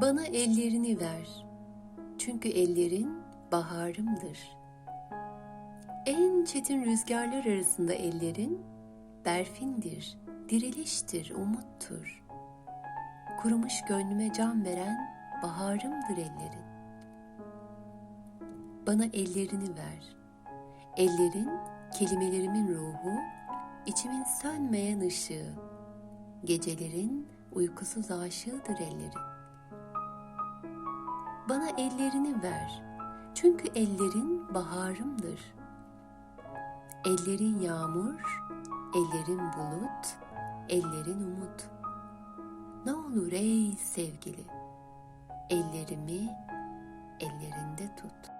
Bana ellerini ver. Çünkü ellerin baharımdır. En çetin rüzgarlar arasında ellerin berfindir, diriliştir, umuttur. Kurumuş gönlüme can veren baharımdır ellerin. Bana ellerini ver. Ellerin kelimelerimin ruhu, içimin sönmeyen ışığı. Gecelerin uykusuz aşığıdır ellerin. Bana ellerini ver. Çünkü ellerin baharımdır. Ellerin yağmur, ellerin bulut, ellerin umut. Ne olur ey sevgili, ellerimi ellerinde tut.